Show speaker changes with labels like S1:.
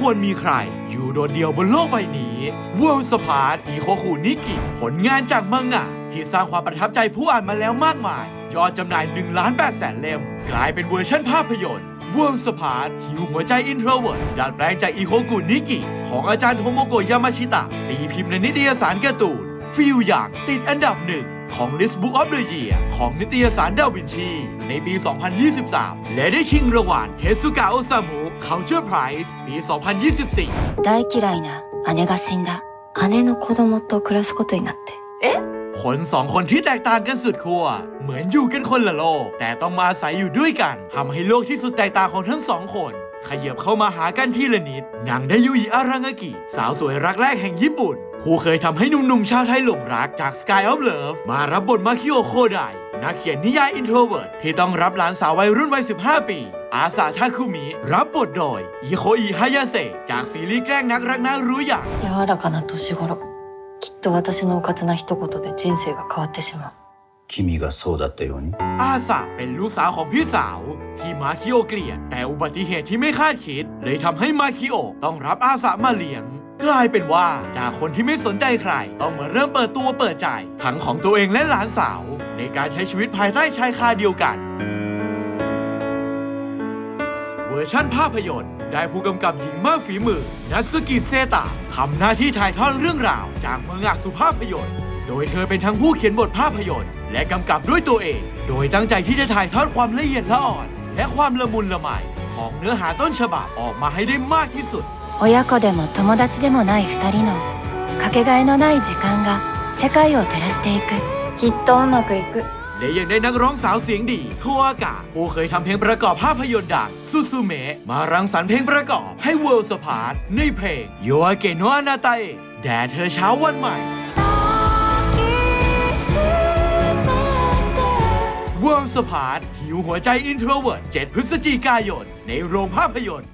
S1: ควรมีใคร อยู่โดดเดี่ยวบนโลกใบนี้ World s p a r t อีโคคุนิกิ ผลงานจากมังงะที่สร้างความประทับใจผู้อ่านมาแล้วมากมาย ยอดจำหน่าย1ล้าน8แสนเล่ม กลายเป็นเวอร์ชันภาพยนตร์ World s p a r t หิวหัวใจอินโทรเวิร์ดดัดแปลงจากอีโคกุนิกิ ของอาจารย์โทโมโกะยามาชิตะตีพิมพ์ในนิตยสารการ์ตูนฟิลอย่างติดอันดับหนึ่ง ของ List Book of the Year ของนิตยสารดาวินชี ในปี 2023 และได้ชิงรางวัลเทสุกะโอซามุ Culture Prize ปี 2024
S2: 大嫌いな姉が死んだ
S3: 姉の子供と暮らすことになって
S1: คนสองคนที่แตกต่างกันสุดขั้วเหมือนอยู่กันคนละโลก แต่ต้องมาอาศัยอยู่ด้วยกันทำให้โลกที่สุดแตกต่างของทั้งสองคน ขยับเข้ามาหากันทีละนิดนางไดยุอิอารางากิ สาวสวยรักแรกแห่งญี่ปุ่น ผู้เคยทำให้หนุ่มๆชาวไทยหลงรักจาก Sky of Love มารับบทมาคิโอโคไดนักเขียนนิยายอินโทรเวิร์ที่ต้องรับหลานสาววัยรุ่นวัย 15 ปี อาสาทาคุมิ รับบทโดยอิโคอิฮายาเซจากซีรีส์แกล้งนักรักน่ารู้อย่าง
S3: 柔らかな年頃きっと私のうかつな一言で人生が変わってしまう
S4: 君がそうだったように
S1: อาสาเป็นลูกสาวของพี่สาว ที่มาคิโอเกลียด แต่อุบัติเหตุที่ไม่คาดคิด เลยทำให้มาคิโอต้องรับอาสามาเลี้ยง กลายเป็นว่าจากคนที่ไม่สนใจใคร ต้องมาเริ่มเปิดตัวเปิดใจ ทั้งของตัวเองและหลานสาว ในการใช้ชีวิตภายใต้ชายคาเดียวกัน เวอร์ชั่นภาพยนตร์ได้ผู้กำกับหญิงมากฝีมือนัสกิเซตะทำหน้าที่ถ่ายทอดเรื่องราวจากเมืองอักสุภาพยนตร์ โดยเธอเป็นทั้งผู้เขียนบทภาพยนตร์ และกำกับด้วยตัวเอง โดยตั้งใจที่จะถ่ายทอดความละเอียดละอ่อน และความละมุนละไมของเนื้อหาต้นฉบับออกมาให้ได้มากที่สุด
S2: 親子でも友達でもない二人のかけがえのない時間が世界を照らしていく
S3: きっとうまくいく
S1: และยังได้นักร้องสาวเสียงดีโทอากาผู้เคยทำเพลงประกอบภาพยนตร์ดังซูซูเมะมารังสรรค์เพลงประกอบให้ World s p a r t ในเพลงโยอาเกโนอานาตาเอแด่เธอเช้าวันใหม่ สะพานหิวหัวใจอินโทรเวิร์ด7พฤศจิกายน ในโรงภาพยนตร์